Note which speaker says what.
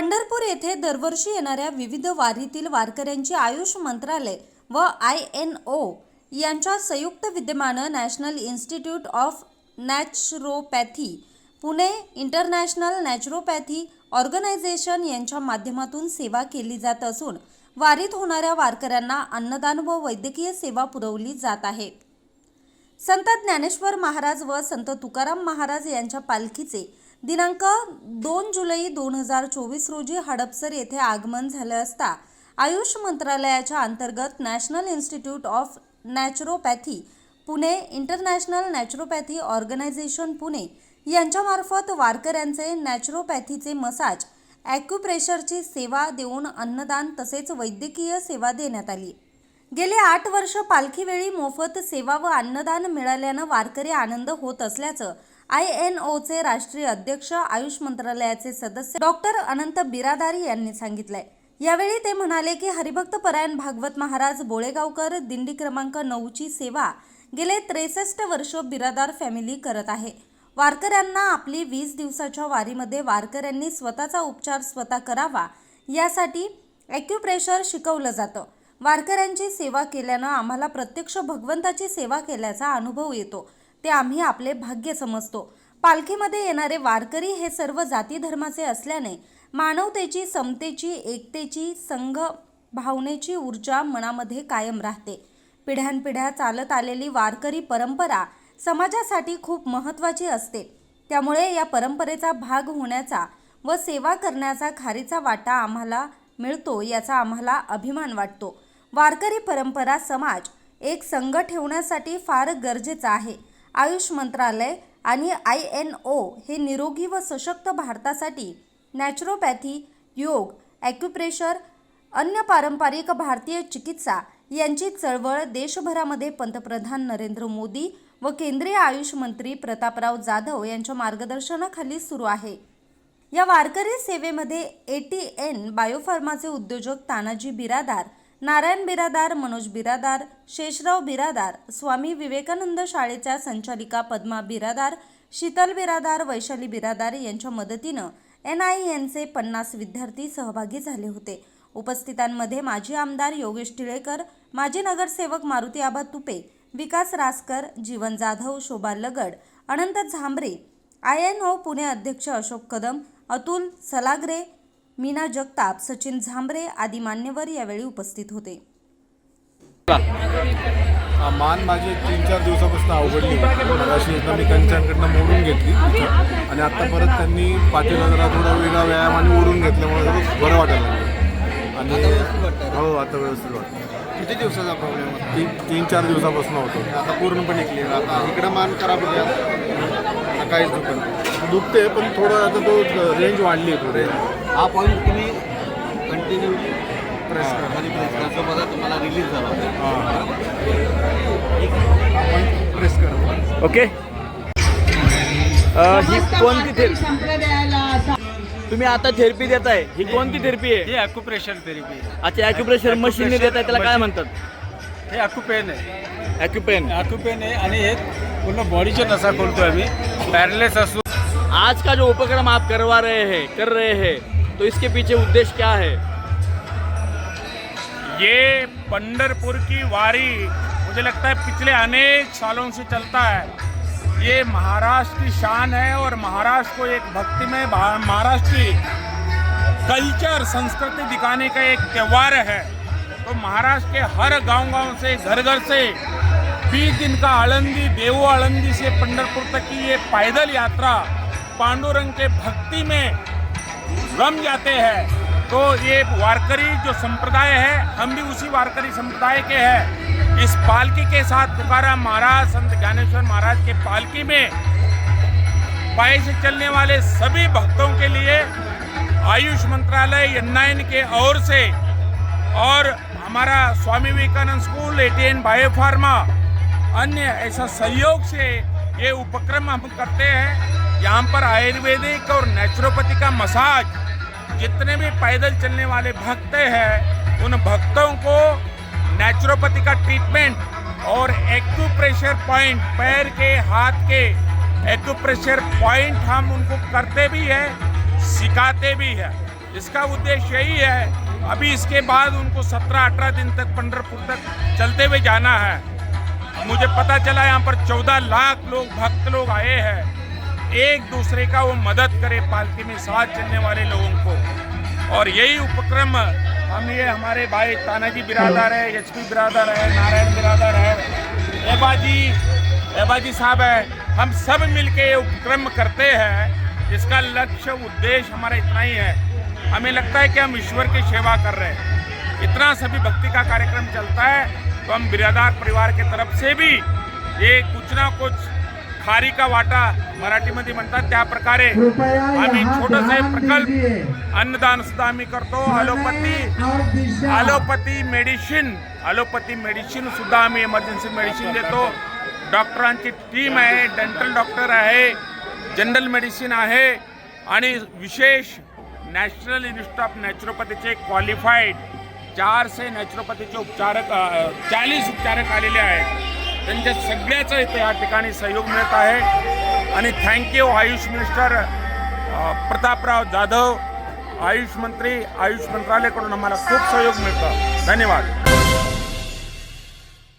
Speaker 1: पंढरपूर येथे दरवर्षी येणाऱ्या विविध वारीतील वारकऱ्यांची आयुष मंत्रालय व आय एन ओ यांच्या संयुक्त विद्यमानं national institute of naturopathy Pune international naturopathy organisation यांच्या माध्यमातून सेवा केली जात असून वारीत होणाऱ्या वारकऱ्यांना अन्नदान व वैद्यकीय सेवा पुरवली जात आहे. संत ज्ञानेश्वर महाराज व संत तुकाराम महाराज यांच्या पालखीचे दिनांक दोन जुलै दोन हजार चोवीस रोजी हडपसर येथे आगमन झाले असता आयुष मंत्रालयाच्या अंतर्गत national institute of naturopathy Pune international naturopathy organisation Pune यांच्यामार्फत वारकऱ्यांचे नॅचरोपॅथीचे मसाज ॲक्युप्रेशरची सेवा देऊन अन्नदान तसेच वैद्यकीय सेवा देण्यात आली. गेले आठ वर्ष पालखीवेळी मोफत सेवा व अन्नदान मिळाल्यानं वारकरी आनंद होत असल्याचं आय एन ओचे राष्ट्रीय अध्यक्ष आयुष मंत्रालयाचे सदस्य डॉक्टर अनंत बिरादारी यांनी सांगितलंय. यावेळी ते म्हणाले की हरिभक्त परायण भागवत महाराज बोळेगावकर दिंडी क्रमांक नऊची सेवा गेले त्रेसष्ट वर्ष बिरादार फॅमिली करत आहे. वारकऱ्यांना आपली वीस दिवसाच्या वारीमध्ये वारकऱ्यांनी स्वतःचा उपचार स्वतः करावा यासाठी ॲक्युप्रेशर शिकवलं जातं. वारकऱ्यांची सेवा केल्यानं आम्हाला प्रत्यक्ष भगवंताची सेवा केल्याचा अनुभव येतो. ते आम्ही आपले भाग्य समजतो. पालखीमध्ये येणारे वारकरी हे सर्व जाती धर्माचे असल्याने मानवतेची समतेची एकतेची संघ भावनेची ऊर्जा मनामध्ये कायम राहते. पिढ्यानपिढ्या चालत आलेली वारकरी परंपरा समाजासाठी खूप महत्त्वाची असते. त्यामुळे या परंपरेचा भाग होण्याचा व सेवा करण्याचा खारीचा वाटा आम्हाला मिळतो याचा आम्हाला अभिमान वाटतो. वारकरी परंपरा समाज एक संघ ठेवण्यासाठी फार गरजेचा आहे. आयुष मंत्रालय आणि आय एन ओ हे निरोगी व सशक्त भारतासाठी नॅचरोपॅथी योग ॲक्युप्रेशर अन्य पारंपरिक भारतीय चिकित्सा यांची चळवळ देशभरामध्ये पंतप्रधान नरेंद्र मोदी व केंद्रीय आयुष मंत्री प्रतापराव जाधव यांच्या मार्गदर्शनाखाली सुरू आहे. या वारकरी सेवेमध्ये ए टी एन बायोफार्माचे उद्योजक तानाजी बिरादार नारायण बिरादार मनोज बिरादार शेषराव बिरादार स्वामी विवेकानंद शाळेच्या संचालिका पद्मा बिरादार शीतल बिरादार वैशाली बिरादार यांच्या मदतीनं एन आय एनचे पन्नास विद्यार्थी सहभागी झाले होते. उपस्थितांमध्ये माजी आमदार योगेश टिळेकर माजी नगरसेवक Maruti Aba Tupe Vikas Raskar Jeevan Jadhav Shobha Lagad Anant Zambre I N O Pune अध्यक्ष अशोक कदम अतुल सलागरे मीना जगताप सचिन झांबरे आदी मान्यवर यावेळी उपस्थित होते.
Speaker 2: मान माझी तीन चार दिवसापासून अवघडली अशी एकदा मी त्यांच्याकडनं मोडून घेतली. आणि आता परत त्यांनी पाठीला जरा थोडा वेगळा व्यायाम आणि ओढून घेतल्यामुळे जरा बरं वाटायला लागलं. आणि हो आता व्यवस्थित वाटतं
Speaker 3: किती दिवसाचा प्रॉब्लेम होता?
Speaker 2: तीन तीन चार दिवसापासून होतो.
Speaker 3: आता पूर्णपणे क्लिअर आता इकडं मान आता काहीच दुखत.
Speaker 2: दुखते पण थोडं आता तो रेंज वाढली आहे थोडी.
Speaker 4: हा पॉईंट तुम्ही कंटिन्यू प्रेस करा. प्रेस करा. जो बघा तुम्हाला रिलीज झाला
Speaker 2: आपण प्रेस करा.
Speaker 5: ओके ही कोणती थेरपी तुम्ही आता थेरपी देताय. ही कोणती थेरपी आहे?
Speaker 6: हे अॅक्युप्रेशर थेरपी
Speaker 5: अच्छा ॲक्युप्रेशर मशीनने देताय त्याला काय म्हणतात?
Speaker 6: हे अॅक्युपेन आहे.
Speaker 5: ॲक्युपेन
Speaker 6: अॅक्युपेन आहे आणि हे पूर्ण बॉडीचे नसा खोलतोय आम्ही. पॅरलेस असू
Speaker 5: आज का जो उपक्रम आप करवा रहे हैं कर रहे हैं तो इसके पीछे उद्देश्य क्या है?
Speaker 7: ये पंडरपुर की वारी मुझे लगता है पिछले अनेक सालों से चलता है। ये महाराष्ट्र की शान है और महाराष्ट्र को एक भक्ति में महाराष्ट्र की कल्चर, संस्कृति दिखाने का एक त्यौहार है। तो महाराष्ट्र के हर गाँव गाँव से घर घर से बीस दिन का आळंदी देवो आलंदी से पंडरपुर तक की ये पैदल यात्रा पांडुरंग के भक्ति में रम जाते हैं। तो ये वारकरी जो संप्रदाय है, हम भी उसी वारकरी संप्रदाय के हैं। इस पालकी के साथ तुकाराम महाराज, संत ज्ञानेश्वर महाराज के पालकी में पाए से चलने वाले सभी भक्तों के लिए आयुष मंत्रालय एन के ओर से और हमारा Swami Vivekananda school A ATN Biopharma अन्य ऐसा सहयोग से ये उपक्रम हम करते हैं। यहाँ पर आयुर्वेदिक और नेचुरोपैथी का मसाज जितने भी पैदल चलने वाले भक्त हैं, उन भक्तों को नेचुरोपैथी का ट्रीटमेंट और एक्यूप्रेशर पॉइंट पैर के, हाथ के एक्यूप्रेशर पॉइंट हम उनको करते भी हैं, सिखाते भी हैं। इसका उद्देश्य यही है, अभी इसके बाद उनको 17-18 दिन तक पंडरपुर तक चलते हुए जाना है। मुझे पता चला यहाँ पर 14 लाख लोग, भक्त लोग आए हैं। एक दूसरे का वो मदद करे पालकी में साथ चलने वाले लोगों को। और यही उपक्रम हम ये हमारे भाई तानाजी बिरादर है एच पी बिरादर है, नारायण बिरादर है। एबाजी एबाजी साहब है, हम सब मिलके ये उपक्रम करते हैं इसका लक्ष्य उद्देश्य हमारा इतना ही है। हमें लगता है कि हम ईश्वर की सेवा कर रहे हैं। इतना सभी भक्ति का कार्यक्रम चलता है तो हम बिरादार परिवार की तरफ़ से भी ये कुछ ना कुछ खारी का वाटा मराठीमध्ये म्हणतात त्या प्रकारे. आम्ही छोटस प्रकल्प अन्नदान सुद्धा आम्ही करतो. Allopathy allopathy medicine allopathy medicine सुद्धा आम्ही इमर्जन्सी मेडिसिन देतो. डॉक्टरांची टीम आहे डेंटल डॉक्टर आहे जनरल मेडिसिन आहे आणि विशेष नॅशनल इन्स्टिट्यूट ऑफ नॅचरोपॅथीचे क्वालिफाईड चारशे नॅचरोपॅथीचे उपचारक चाळीस उपचारक आलेले आहेत. त्यांच्या सगळ्याचं इथे या ठिकाणी सहयोग मिळत आहे. आणि thank you Ayush minister Prataprao Jadhav. Ayush मंत्री आयुष मंत्रालयाकडून आम्हाला खूप सहयोग मिळतं. धन्यवाद.